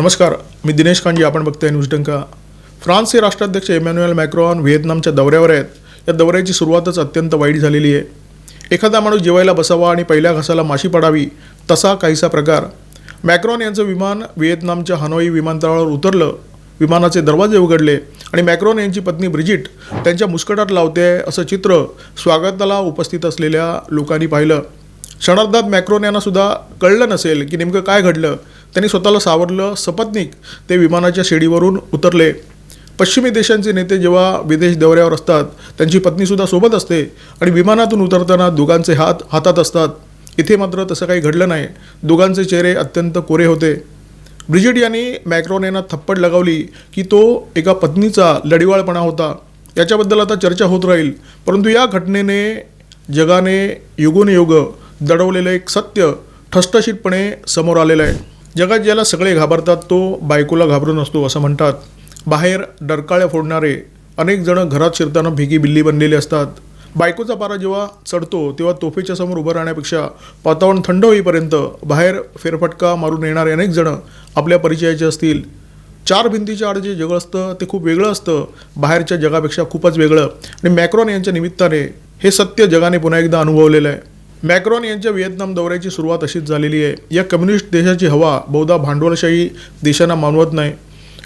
नमस्कार मी दिनेश कांजी आपण बघतोय न्यूज डंका. फ्रान्सचे राष्ट्राध्यक्ष इमॅन्युएल मॅक्रॉन व्हिएतनामच्या दौऱ्यावर आहेत. या दौऱ्याची सुरुवातच अत्यंत वाईट झालेली आहे. एखादा माणूस जेवायला बसावा आणि पहिल्या घासाला माशी पडावी तसा काहीसा प्रकार. मॅक्रॉन यांचं विमान व्हिएतनामच्या हनोई विमानतळावर उतरलं विमानाचे दरवाजे उघडले आणि मॅक्रॉन यांची पत्नी ब्रिजिट त्यांच्या मुस्कटात लावते असं चित्र स्वागताला उपस्थित असलेल्या लोकांनी पाहिलं. क्षणार्धात मॅक्रोन यांना सुद्धा कळलं नसेल की नेमकं काय घडलं. त्यांनी स्वतःला सावरलं. सपत्नीक ते विमानाच्या शेडीवरून उतरले. पश्चिमी देशांचे नेते जेव्हा विदेश दौऱ्यावर असतात त्यांची पत्नीसुद्धा सोबत असते आणि विमानातून उतरताना दोघांचे हात हातात असतात. इथे मात्र तसं काही घडलं नाही. दोघांचे चेहरे अत्यंत कोरे होते. ब्रिजिट यांनी मॅक्रॉन यांना थप्पड लगावली की तो एका पत्नीचा लढिवाळपणा होता. याच्याबद्दल आता चर्चा होत राहील. परंतु या घटनेने जगाने युगोनयुग दडवलेलं एक सत्य ठसठशीतपणे समोर आलेलं आहे. जगात ज्याला सगळे घाबरतात तो बायकोला घाबरून असतो असं म्हणतात. बाहेर डरकाळ्या फोडणारे अनेक जण घरात शिरताना भिगी बिल्ली बनलेले असतात. बायकोचा पारा जेव्हा चढतो तेव्हा तोफेच्या समोर उभं राहण्यापेक्षा वातावरण थंड होईपर्यंत बाहेर फेरफटका मारून येणारे अनेक जण आपल्या परिचयाचे असतील. चार भिंतीच्या आड जे जग असतं ते खूप वेगळं असतं. बाहेरच्या जगापेक्षा खूपच वेगळं. आणि मॅक्रॉन यांच्या निमित्ताने हे सत्य जगाने पुन्हा एकदा अनुभवलेलं आहे. मॅक्रॉन यांच्या व्हिएतनाम दौऱ्याची सुरुवात अशीच झालेली आहे. या कम्युनिस्ट देशाची हवा बहुधा भांडवलशाही देशांना मानवत नाही.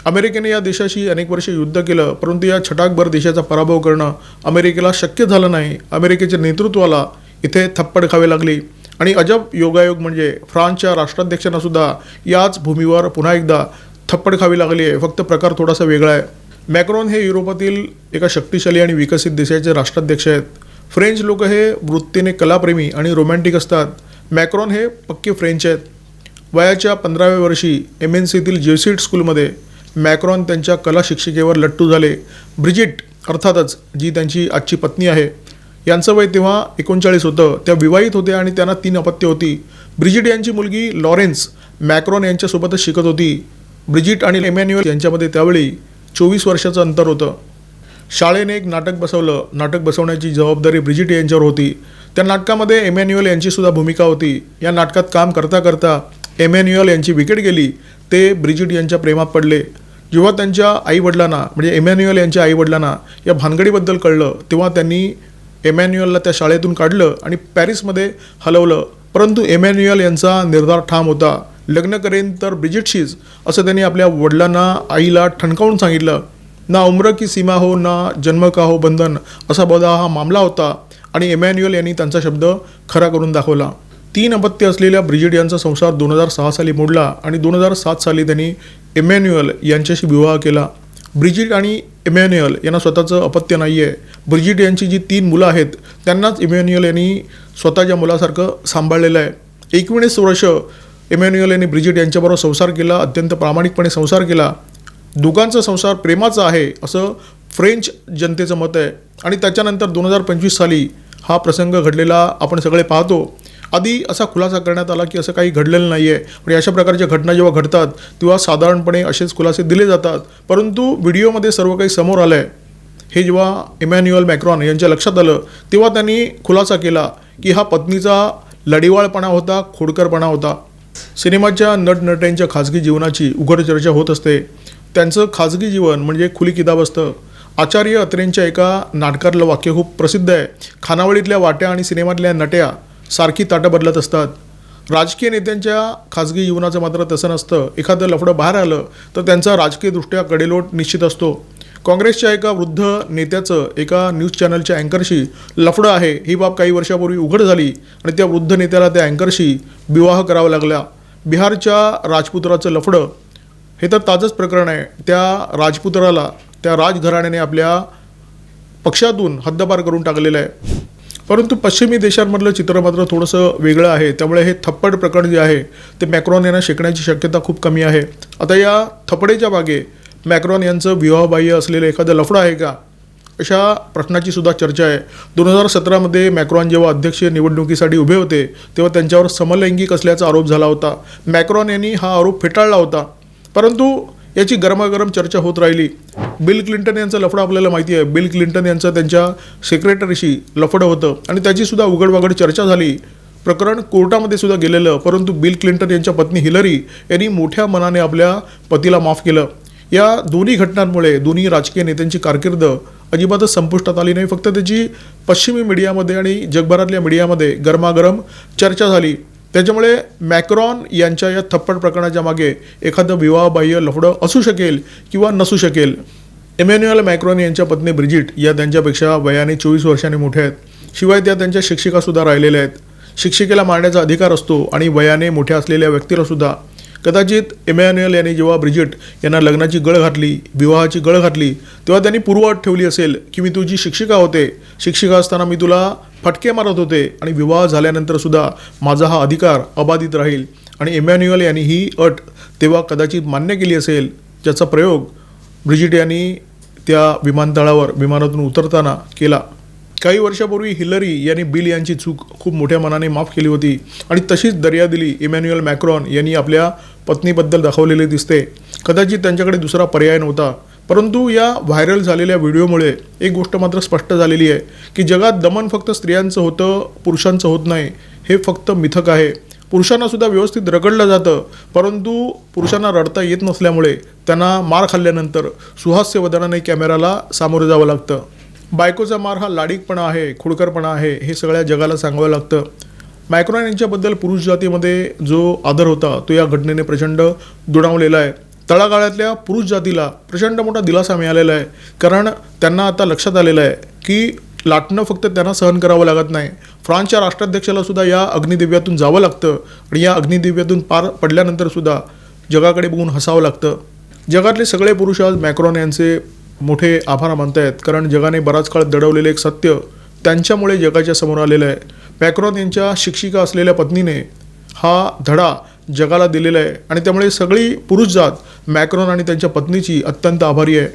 अमेरिकेने या देशाशी अनेक वर्षे युद्ध केलं परंतु या छटाकभर देशाचा पराभव करणं अमेरिकेला शक्य झालं नाही. अमेरिकेच्या नेतृत्वाला इथे थप्पड खावे लागली. आणि अजब योगायोग म्हणजे फ्रान्सच्या राष्ट्राध्यक्षांनासुद्धा याच भूमीवर पुन्हा एकदा थप्पड खावी लागली आहे. फक्त प्रकार थोडासा वेगळा आहे. मॅक्रॉन हे युरोपातील एका शक्तिशाली आणि विकसित देशाचे राष्ट्राध्यक्ष आहेत. फ्रेंच लोक हे वृत्तीने कलाप्रेमी आणि रोमॅन्टिक असतात. मॅक्रॉन हे पक्के फ्रेंच आहेत. वयाच्या पंधराव्या वर्षी एम एन सीतील जेसिट स्कूलमध्ये मॅक्रॉन त्यांच्या कला शिक्षिकेवर लट्टू झाले. ब्रिजिट अर्थातच जी त्यांची आजची पत्नी आहे. यांचं वय तेव्हा एकोणचाळीस होतं. त्या विवाहित होत्या आणि त्यांना तीन अपत्य होती. ब्रिजिट यांची मुलगी लॉरेन्स मॅक्रॉन यांच्यासोबतच शिकत होती. ब्रिजिट आणि एमॅन्युअल यांच्यामध्ये त्यावेळी चोवीस वर्षाचं अंतर होतं. शाळेने एक नाटक बसवलं. नाटक बसवण्याची जबाबदारी ब्रिजिट यांच्यावर होती. त्या नाटकामध्ये एमॅन्युअल यांचीसुद्धा भूमिका होती. या नाटकात काम करता करता एमॅन्युअल यांची विकेट गेली. ते ब्रिजिट यांच्या प्रेमात पडले. जेव्हा त्यांच्या आईवडिलांना म्हणजे एमॅन्युअल यांच्या आईवडिलांना या भानगडीबद्दल कळलं तेव्हा त्यांनी एमॅन्युअलला त्या शाळेतून काढलं आणि पॅरिसमध्ये हलवलं. परंतु एमॅन्युअल यांचा निर्धार ठाम होता. लग्न करेन तर ब्रिजिटशीच असं त्यांनी आपल्या वडिलांना आईला ठणकावून सांगितलं. ना उम्र की सीमा हो ना जन्म का हो बंधन असा बदा हा मामला होता आणि एमॅन्युअल यांनी त्यांचा शब्द खरा करून दाखवला. तीन अपत्य असलेल्या ब्रिजिट यांचा संसार दोन हजार सहा साली मोडला आणि दोन हजार सात साली त्यांनी एमॅन्युअल यांच्याशी विवाह केला. ब्रिजिट आणि इमॅन्युअल यांना स्वतःचं अपत्य नाही आहे ब्रिजिट यांची जी तीन मुलं आहेत त्यांनाच इमॅन्युअल यांनी स्वतःच्या मुलासारखं सांभाळलेलं आहे. एकवीस वर्ष इमॅन्युअल यांनी ब्रिजिट यांच्याबरोबर संसार केला अत्यंत प्रामाणिकपणे संसार केला. दोघांचा संसार प्रेमाचा आहे असं फ्रेंच जनतेचं मत आहे. आणि त्याच्यानंतर दोन हजार पंचवीस साली हा प्रसंग घडलेला आपण सगळे पाहतो. आधी असा खुलासा करण्यात आला की असं काही घडलेलं नाही आहे म्हणजे अशा प्रकारच्या घटना जेव्हा घडतात तेव्हा साधारणपणे असेच खुलासे दिले जातात. परंतु व्हिडिओमध्ये सर्व काही समोर आलं आहे हे जेव्हा इमॅन्युअल मॅक्रॉन यांच्या लक्षात आलं तेव्हा त्यांनी खुलासा केला की हा पत्नीचा लढिवाळपणा होता खोडकरपणा होता. सिनेमाच्या नटनट्यांच्या खाजगी जीवनाची उघड चर्चा होत असते. त्यांचं खाजगी जीवन म्हणजे खुली किताब असतं. आचार्य अत्रेंच्या एका नाटकातलं वाक्य खूप प्रसिद्ध आहे. खानावळीतल्या वाट्या आणि सिनेमातल्या नट्या सारखी ताटं बदलत असतात. राजकीय नेत्यांच्या खाजगी जीवनाचं मात्र तसं नसतं. एखादं लफडं बाहेर आलं तर त्यांचा राजकीयदृष्ट्या कडेलोट निश्चित असतो. काँग्रेसच्या एका वृद्ध नेत्याचं एका न्यूज चॅनलच्या अँकरशी लफडं आहे ही बाब काही वर्षापूर्वी उघड झाली आणि त्या वृद्ध नेत्याला त्या अँकरशी विवाह करावा लागला. बिहारच्या राजपुत्राचं लफडं हे तर ताजंच प्रकरण आहे. त्या राजपुत्राला त्या राजघराण्याने आपल्या पक्षातून हद्दपार करून टाकलेलं आहे. परंतु पश्चिमी देशांमधलं चित्र मात्र थोडंसं वेगळं आहे. त्यामुळे हे थप्पड प्रकरण जे आहे ते मॅक्रॉन यांना शिकण्याची शक्यता खूप कमी आहे. आता या थपडेच्या मागे मॅक्रॉन यांचं विवाहबाह्य असलेलं एखादं लफडं आहे का? अशा प्रश्नाची सुद्धा चर्चा आहे. दोन हजार सतरामध्ये मॅक्रॉन जेव्हा अध्यक्षीय निवडणुकीसाठी उभे होते तेव्हा त्यांच्यावर समलैंगिक असल्याचा आरोप झाला होता. मॅक्रॉन यांनी हा आरोप फेटाळला होता. परंतु याची गरमागरम चर्चा होत राहिली. बिल क्लिंटन यांचं लफडं आपल्याला माहिती आहे. बिल क्लिंटन यांचं त्यांच्या सेक्रेटरीशी लफडं होतं आणि त्याचीसुद्धा उघडवाघड चर्चा झाली. प्रकरण कोर्टामध्ये सुद्धा गेलेलं परंतु बिल क्लिंटन यांच्या पत्नी हिलरी यांनी मोठ्या मनाने आपल्या पतीला माफ केलं. या दोन्ही घटनांमुळे दोन्ही राजकीय नेत्यांची कारकीर्द अजिबातच संपुष्टात आली नाही. फक्त त्याची पश्चिमी मीडियामध्ये आणि जगभरातल्या मीडियामध्ये गरमागरम चर्चा झाली. त्याच्यामुळे मॅक्रॉन यांच्या या थप्पड प्रकरणाच्या मागे एखादं विवाहबाह्य लफडं असू शकेल किंवा नसू शकेल. एमॅन्युअल मॅक्रॉन यांच्या पत्नी ब्रिजिट या त्यांच्यापेक्षा वयाने चोवीस वर्षांनी मोठ्या आहेत. शिवाय त्या त्यांच्या शिक्षिकासुद्धा राहिलेल्या आहेत. शिक्षिकेला मारण्याचा अधिकार असतो आणि वयाने मोठ्या असलेल्या व्यक्तीलासुद्धा कदाचित इमॅन्युएल यांनी जेव्हा ब्रिजिट यांना लग्नाची गळ घातली विवाहाची गळ घातली तेव्हा त्यांनी पूर्वअट ठेवली असेल की मी तुझी शिक्षिका होते. शिक्षिका असताना मी तुला फटके मारत होते आणि विवाह झाल्यानंतर सुद्धा माझा हा अधिकार अबाधित राहील. आणि इमॅन्युएल यांनी ही अट तेव्हा कदाचित मान्य केली असेल ज्याचा प्रयोग ब्रिजिट यांनी त्या विमानतळावर विमानातून उतरताना केला. काही वर्षापूर्वी हिलरी यांनी बिल यांची चूक खूप मोठ्या मनाने माफ केली होती आणि तशीच दर्या दिली इमॅन्युएल मॅक्रॉन यांनी आपल्या पत्नीबद्दल दाखवलेले दिसते. कदाचित त्यांच्याकडे दुसरा पर्याय नव्हता. परंतु या व्हायरल झालेल्या व्हिडिओमुळे एक गोष्ट मात्र स्पष्ट झालेली आहे की जगात दमन फक्त स्त्रियांचं होतं पुरुषांचं होत नाही. हे फक्त मिथक आहे. पुरुषांना सुद्धा व्यवस्थित रगडलं जातं परंतु पुरुषांना रडता येत नसल्यामुळे त्यांना मार खाल्ल्यानंतर सुहास्य वदनाने कॅमेराला सामोरं जावं लागतं. बायकोचा मार हा लाडीकपणा आहे खुडकरपणा आहे हे सगळ्या जगाला सांगावं लागतं. मायक्रोन यांच्याबद्दल पुरुष जातीमध्ये जो आदर होता तो या घटनेने प्रचंड दुणावलेला आहे. तळागाळातल्या पुरुष जातीला प्रचंड मोठा दिलासा मिळालेला आहे. कारण त्यांना आता लक्षात आलेलं आहे की लाटणं फक्त त्यांना सहन करावं लागत नाही. फ्रान्सच्या राष्ट्राध्यक्षाला सुद्धा या अग्निदिव्यातून जावं लागतं आणि या अग्निदिव्यातून पार पडल्यानंतर सुद्धा जगाकडे बघून हसावं लागतं. जगातले सगळे पुरुष आज मॅक्रॉन यांचे मोठे आभार मानत आहेत कारण जगाने बराच काळ दडवलेले एक सत्य त्यांच्यामुळे जगाच्या समोर आलेलं आहे. मॅक्रॉन यांच्या शिक्षिका असलेल्या पत्नीने हा धडा जगाला दिलेला आहे. आणि त्यामुळे सगळी पुरुष जात मॅक्रॉन आणि त्यांच्या पत्नीची अत्यंत आभारी आहे.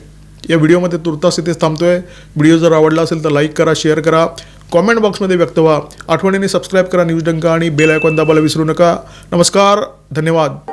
या व्हिडिओमध्ये तुर्तास इथेच थांबतोय. व्हिडिओ जर आवडला असेल तर लाईक करा शेअर करा. कॉमेंट बॉक्समध्ये व्यक्त व्हा. आठवणीने सबस्क्राईब करा न्यूज डंका आणि बेल आयकॉन दाबायला विसरू नका. नमस्कार धन्यवाद.